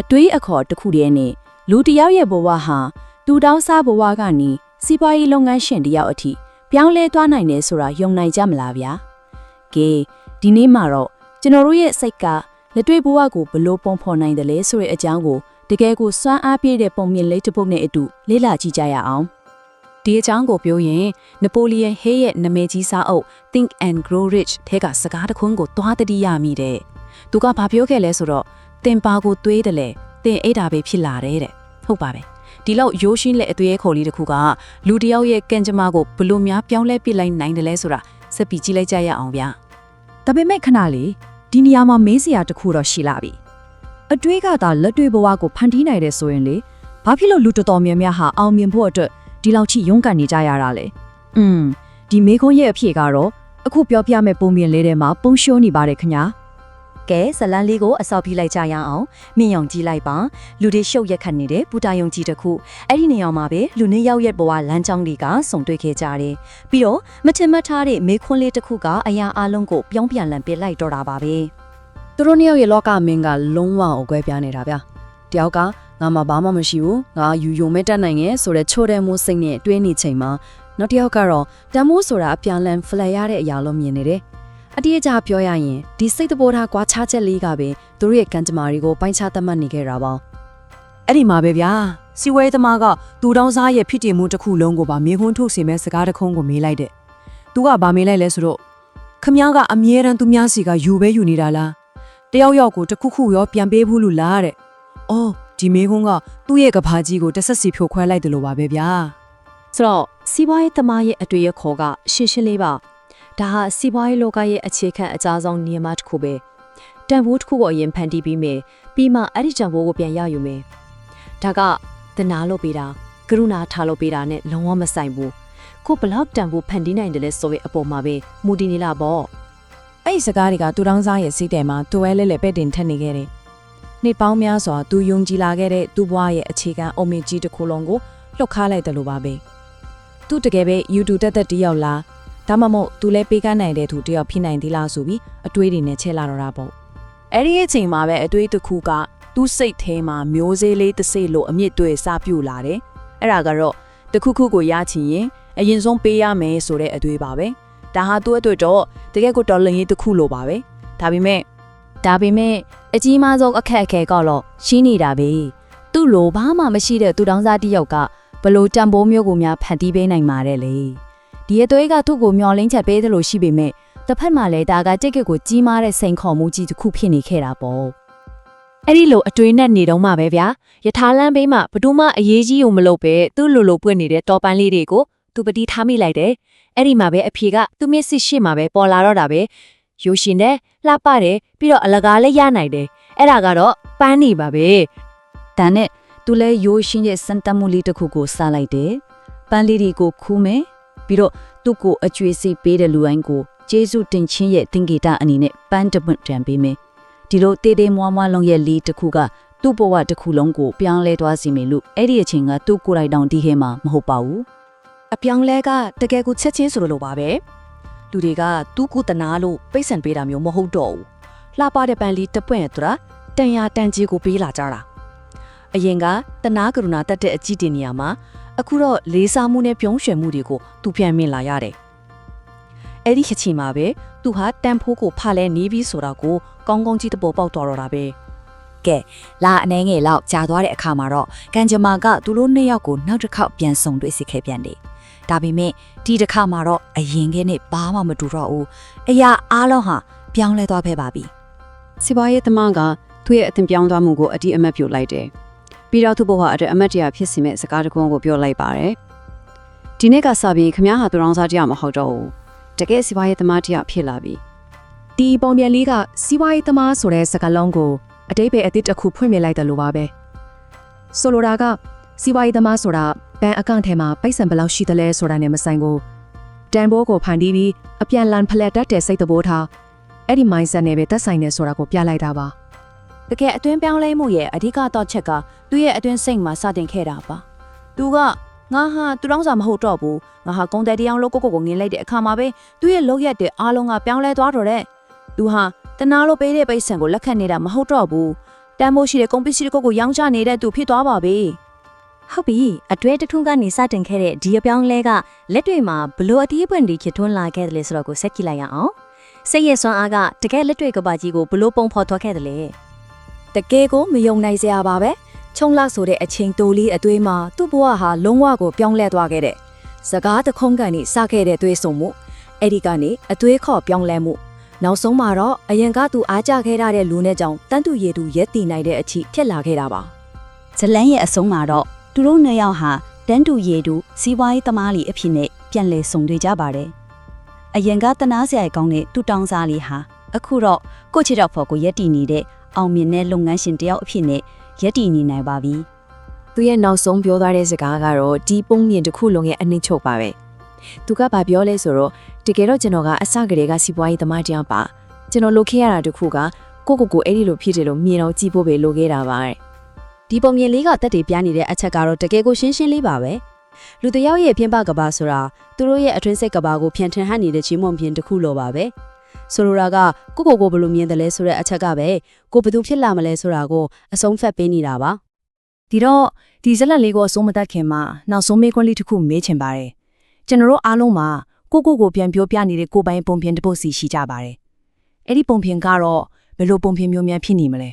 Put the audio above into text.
အတွေးအခေါ်တစ်ခုတည်းနဲ့လူတစ်ယောက်ရဲ့ဘဝဟာတူတောင်းစားဘဝကနေစီးပွားရေးလုပ်ငန်းရှင်တစ်ယောက်အထိပြောင်းလဲသွားနိုင်တယ်ဆိုတာယုံနိုင်ကြမလားဗျာကဲဒီနေ့မှာတော့ကျွန်တော်တို့ရဲ့စိတ်ကလက်တွေ့ဘဝကိုဘလို့ပုံဖော်နိုင်တယ်လဲဆိုတဲ့အကြောင်းကိုတကယ်ကိုစွမ်းအားပြည့်တဲ့ပုံမြင်လေးတစ်ပုဒ်နဲ့အတူလေ့လာကြည့်ကြရအောင်ဒီအကြောင်းကိုပြောရင်နပိုလီယန်ဟေးရဲ့နာမည်ကြီးစာအုပ် Think and Grow Rich ထဲကစကားတစ်ခွန်းကိုသွားတတိရမိတဲ့။သူကဘာပြောခဲ့လဲဆိုတော့ တင်ပါကိုသွေးတယ်လေတင်အိတ်တာပဲဖြစ်လာတယ်တဲ့။ဟုတ်ပါပဲ။ဒီလောက်ရိုးရှင်းလက်အသွေးခေါ်လေးတစ်ခုကလူတစ်ယောက်ရဲ့ကံကြမ္မာကိုဘလို့များပြောင်းလဲပစ်လိုက်နိုင်တယ်လဲဆိုတာစက်ပြီးကြည့်လိုက်ကြရအောင်ဗျာဒါပေမဲ့ခဏလေးဒီနေရာမှာမေးစရာတစ်ခုတော့ရှိလာပြီအတွေးကသာလက်တွေ့ဘဝကိုဖန်တီးနိုင်တယ်ဆိုရင်လေဘာဖြစ်လို့လူတော်တော်များများဟာအောင်မြင်ဖို့အတွက်ဒီလောက်ချိရုန်းကန်နေကြရတာလဲอืมဒီမေခွန်းရဲ့အဖြစ်ကတော့အခုပြောပြမယ့်ပုံမြင်လေးထဲမှာပုံရှိုးနေပါတယ်ခင်ဗျာ ကဲဇလန်းလေးကိုအစောပြလိုက်ကြရအောင်မြင်အောင်ကြည့်လိုက်ပါလူတွေရှုပ်ရက်ခတ်နေတဲ့ပူတာယုံကြီးတစ်ခုအဲ့ဒီနေရာမှာပဲလူနှစ်ယောက်ရဲ့ဘဝလမ်းကြောင်းတွေကစုံတွေ့ခဲ့ကြတယ်ပြီးတော့မထင်မှတ်ထားတဲ့မေခွန်းလေးတစ်ခုကအရာအလုံးကိုပြောင်းပြန်လန်ပစ်လိုက်တော့တာပါပဲသူတို့နှစ်ယောက်ရဲ့လောကမင်းကလုံးဝအကွဲပြားနေတာဗျတယောက်ကငါမှဘာမှမရှိဘူးငါယူယုံမဲ့တက်နိုင်ငယ်ဆိုတဲ့ချိုးတဲ့မိုးစိတ်နဲ့တွဲနေချိန်မှာနောက်တစ်ယောက်ကတော့တန်မိုးဆိုတာအပြန်လန်ဖလှယ်ရတဲ့အရာလို့မြင်နေတယ် အတိအကျပြောရရင်ဒီစိတ်တဘောထားကွာခြားချက်လေးကပဲသူတို့ရဲ့ကံကြမ္မာတွေကိုပိုင်းခြားသတ်မှတ်နေခဲ့တာပါအဲ့ဒီမှာပဲဗျာစီဝဲသမားကသူတောင်းစားရဲ့ဖြစ်တည်မှုတစ်ခုလုံးကိုပါမြေခွန်းထုတ်စီမဲ့စကားတစ်ခုံးကိုမေးလိုက်တဲ့သူကဗာမေးလိုက်လဲဆိုတော့ခမ ्या ကအမြဲတမ်းသူများစီကယူပဲယူနေတာလားတယောက်ယောက်ကိုတစ်ခုခုရောပြန်ပေးဘူးလို့လားတဲ့အော်ဒီမေခွန်းကသူ့ရဲ့ကဘာကြီးကိုတစ်ဆက်စီဖြိုခွဲလိုက်တယ်လို့ပါပဲဗျာဆိုတော့စီးပွားရေးသမားရဲ့အတွေ့အခေါ်ကရှင်းရှင်းလေးပါ ဒါဟာစီးပွားရေးလောကရဲ့အခြေခံအကြားဆုံးနေရာတစ်ခုပဲတန်ဖိုးတစ်ခုကိုအရင်ဖန်တီးပြီးမယ်ပြီးမှအဲ့ဒီတန်ဖိုးကိုပြန်ရယူမယ်ဒါကတနာလို့ပေးတာကရုဏာထားလို့ပေးတာနဲ့လုံးဝမဆိုင်ဘူးကိုဘလောက်တန်ဖိုးဖန်တီးနိုင်တယ်လဲဆိုတဲ့အပေါ်မှာပဲမူတည်နေလာပေါ့အဲ့ဒီစကားတွေကတူတောင်းစားရဲ့စိတ်ထဲမှာတူဝဲလဲလဲပဲ့တင်ထက်နေခဲ့တယ်။နှစ်ပေါင်းများစွာသူယုံကြည်လာခဲ့တဲ့သူ့ဘဝရဲ့အခြေခံအုံမြင့်ကြီးတစ်ခုလုံးကိုလှုပ်ခါလိုက်တယ်လို့ပါပဲ။သူတကယ်ပဲ YouTube တက်တက်တယောက်လား ဒါမှမဟုတ်သူလဲပေးကမ်းနိုင်တဲ့သူတယောက်ဖြစ်နိုင်သေးလားဆိုပြီးအတွေးတွေနဲ့ချဲလာတော့တာပေါ့။အဲ့ဒီအချိန်မှာပဲအတွေးတစ်ခုကသူ့စိတ်ထဲမှာမျိုးစေးလေးတစ်စိလို့အမြင့်တွေစပြူလာတယ်။အဲ့ဒါကတော့တစ်ခုခုကိုရချင်ရင်အရင်ဆုံးပေးရမယ်ဆိုတဲ့အတွေးပါပဲ။ဒါဟာသူ့အတွက်တော့တကယ်ကိုတော်လင်ရေးတစ်ခုလိုပါပဲ။ဒါပေမဲ့ဒါပေမဲ့အကြီးမားဆုံးအခက်အခဲကတော့ရှင်းနေတာပဲသူ့လိုဘာမှမရှိတဲ့သူတောင်းစားတစ်ယောက်ကဘလို့တံပိုးမျိုးကိုများဖန်တီးပေးနိုင်မှာတဲ့လေ ဒီအသွေးကသူ့ကိုမျောလင်းချက်ပေးသလိုရှိပေမဲ့တစ်ဖက်မှာလည်းဒါကတိတ်ကကိုကြီးမားတဲ့စိန်ခေါ်မှုကြီးတစ်ခုဖြစ်နေခဲ့တာပေါ့အဲ့ဒီလိုအတွေးနဲ့နေတော့မှပဲဗျာယထာလန်းဘေးမှာဘဒူမအရေးကြီးုံမလုပ်ပဲသူ့လိုလိုပွင့်နေတဲ့တော်ပန်းလေးတွေကိုသူပတိထားမိလိုက်တယ်အဲ့ဒီမှာပဲအဖေကသူ့မျက်စိရှိမှာပဲပေါ်လာတော့တာပဲရိုးရှင်တယ်လှပတယ်ပြီးတော့အလကားလည်းရနိုင်တယ်အဲ့ဒါကတော့ပန်းနေပါပဲဒါနဲ့သူလဲရိုးရှင်းရဲ့စံတမှုလေးတစ်ခုကိုစလိုက်တယ်ပန်းလေးတွေကိုခူးမယ် ပြီးတော့သူ့ကိုအကျွေးစိပေးတဲ့လူတိုင်းကိုကျေးဇူးတင်ချင်းရဲ့သင်္ကေတအနေနဲ့ပန်းတစ်ပွင့်တံပေးမယ်ဒီလိုတေးသေးမွားမွားလုံးရဲ့လေးတစ်ခုကသူ့ဘဝတစ်ခုလုံးကိုပြောင်းလဲသွားစီမယ်လို့အဲ့ဒီအချိန်ကသူ့ကိုယ်တိုင်တောင်တီးခဲမှာမဟုတ်ပါဘူးအပြောင်းလဲကတကယ်ကိုချက်ချင်းဆိုလိုလိုပါပဲလူတွေကသူ့ကိုတနာလို့ပိတ်ဆန်ပေးတာမျိုးမဟုတ်တော့ဘူးလှပတဲ့ပန်းလေးတစ်ပွင့်သူတာတန်ရာတန်ကြီးကိုပေးလာကြတာအရင်ကတနာကရုဏာတတ်တဲ့အကြည့်တင်နေရမှာ အခုတော့လေးစားမှုနဲ့ပြုံးရွှင်မှုတွေကိုသူပြန်မြင်လာရတယ်အဲ့ဒီခချီမှာပဲသူဟာတန်ဖိုးကိုဖလဲနေပြီးဆိုတာကိုကောင်းကောင်းကြီးတပေါ်ပေါက်သွားတော့တာပဲကဲလာအနေငယ်လောက်ကြာသွားတဲ့အခါမှာတော့ကန်ဂျမာကသူတို့နှစ်ယောက်ကိုနောက်တစ်ခေါက်ပြန်ဆုံတွေ့စီခဲ့ပြန်တယ်။ဒါပေမဲ့ဒီတစ်ခါမှာတော့အရင်ကနဲ့ဘာမှမတူတော့ဘူး။အရာအားလုံးဟာပြောင်းလဲသွားခဲ့ပါပြီစီပွားရေးသမားကသူ့ရဲ့အသင်ပြောင်းသွားမှုကိုအတိအမတ်ပြုလိုက်တယ် ပြီးတော့သူ့ဘဝအတွက်အမတ်တရားဖြစ်စီမဲ့စကားတစ်ခုကိုပြောလိုက်ပါတယ်ဒီနေ့ကစပြီးခမ ्या ဟာသူတော်စားတရားမဟုတ်တော့ဘူးတကယ်စီပွားရေးသမားတရားဖြစ်လာပြီဒီပုံပြန်လေးကစီးပွားရေးသမားဆိုတဲ့စကားလုံးကိုအတိတ်ပဲအသစ်တစ်ခုဖွင့်ပြလိုက်တယ်လို့ပါပဲဆိုလိုတာကစီးပွားရေးသမားဆိုတာဘဏ်အကောင့်ထဲမှာပိုက်ဆံဘယ်လောက်ရှိသလဲဆိုတာနဲ့မဆိုင်ဘူးတန်ဖိုးကိုဖန်တီးပြီးအပြန်လန်ဖလက်တတ်တဲ့စိတ်သဘောထားအဲ့ဒီ mindset နဲ့ပဲသက်ဆိုင်နေဆိုတာကိုပြလိုက်တာပါ တကယ်အတွင်းပြောင်းလဲမှုရဲ့အဓိကတော့ချက်ကသူ့ရဲ့အတွင်းစိတ်မှာစတင်ခဲ့တာပါသူကငါဟာသူတောင်းစာမဟုတ်တော့ဘူးငါဟာကုံတယ်တရားလို့ကိုကိုကိုငင်းလိုက်တဲ့အခါမှာပဲသူ့ရဲ့လောက်ရက်တဲ့အားလုံးကပြောင်းလဲသွားတော့တဲ့သူဟာတနာလို့ပေးတဲ့ပိတ်ဆံကိုလက်ခံနေတာမဟုတ်တော့ဘူးတန်မိုးရှိတဲ့ကုန်ပစ္စည်းတစ်ခုကိုရောင်းချနေတဲ့သူဖြစ်သွားပါပြီဟုတ်ပြီအတွဲတစ်ခုကနေစတင်ခဲ့တဲ့ဒီအပြောင်းလဲကလက်တွေမှာဘလို့အတီးပွင့်ဒီဖြစ်ထွန်းလာခဲ့တယ်လေဆိုတော့ကိုဆက်ကြည့်လိုက်ရအောင်စိတ်ရဲ့စွမ်းအားကတကယ်လက်တွေကဘာကြီးကိုဘလို့ပုံဖော်ထွက်ခဲ့တယ်လေ တကယ်ကိုမယုံနိုင်စရာပါပဲခြုံလောက်ဆိုတဲ့အချိန်တိုလေးအသွေးမှာသူ့ဘဝဟာလုံးဝကိုပြောင်းလဲသွားခဲ့တဲ့စကားတခုံးကနေစခဲ့တဲ့သွေးဆုံမှုအဲ့ဒီကနေအသွေးခေါ်ပြောင်းလဲမှုနောက်ဆုံးမှာတော့အရင်ကသူအားကြခဲ့ရတဲ့လူနဲ့ကြောင့်တန်းတူရည်သူရက်တည်နိုင်တဲ့အထိဖြစ်လာခဲ့တာပါဇလန်းရဲ့အဆုံးမှာတော့သူတို့နှစ်ယောက်ဟာတန်းတူရည်တူစီးပွားရေးသမားလီအဖြစ်နဲ့ပြန်လည်ဆုံတွေ့ကြပါတယ်။အရင်ကတနာစရာကောင်းတဲ့တူတောင်းစားလေးဟာအခုတော့ကိုချစ်တော့ဖို့ကိုရက်တည်နေတဲ့ အောင်မြင်တဲ့လုပ်ငန်းရှင်တယောက်အဖြစ်နဲ့ရက်တည်နေနိုင်ပါပြီ။သူရဲ့နောက်ဆုံးပြောသွားတဲ့စကားကတော့ဒီပုံမြင်တစ်ခုလုံးရဲ့အနည်းချုပ်ပါပဲသူကဘာပြောလဲဆိုတော့တကယ်တော့ကျွန်တော်ကအစကတည်းကစီးပွားရေးသမားတယောက်ပါကျွန်တော်လုပ်ခဲ့ရတာတစ်ခုကကိုကိုကိုအဲ့ဒီလိုဖြစ်တယ်လို့မြင်တော့ကြည့်ဖို့ပဲလိုခဲ့တာပါတဲ့ဒီပုံမြင်လေးကတက်တွေပြနေတဲ့အချက်ကတော့တကယ်ကိုရှင်းရှင်းလေးပါပဲလူတစ်ယောက်ရဲ့ပြင်ပကဘာဆိုတာသူတို့ရဲ့အတွင်းစိတ်ကဘာကိုဖြန့်ထန်ဟန်နေတဲ့ချင်းမွန်ပြင်တစ်ခုလိုပါပဲ ဆိုလိုတာကကိုကိုကိုဘယ်လိုမြင်တယ်လဲဆိုတဲ့အချက်ကပဲကိုဘယ်သူဖြစ်လာမလဲဆိုတာကိုအဆုံးဖက်ပေးနေတာပါဒီတော့ဒီဇက်လက်လေးကိုအစိုးမတတ်ခင်မှာနောက်ဆုံးမေးခွန်းလေးတစ်ခုမေးချင်ပါတယ်ကျွန်တော်တို့အားလုံးမှာကိုကိုကိုပြန်ပြောပြနေတဲ့ကိုယ်ပိုင်ပုံပြင်တစ်ပုတ်စီရှိကြပါတယ်အဲ့ဒီပုံပြင်ကတော့ဘယ်လိုပုံပြင်မျိုးများဖြစ်နေမလဲ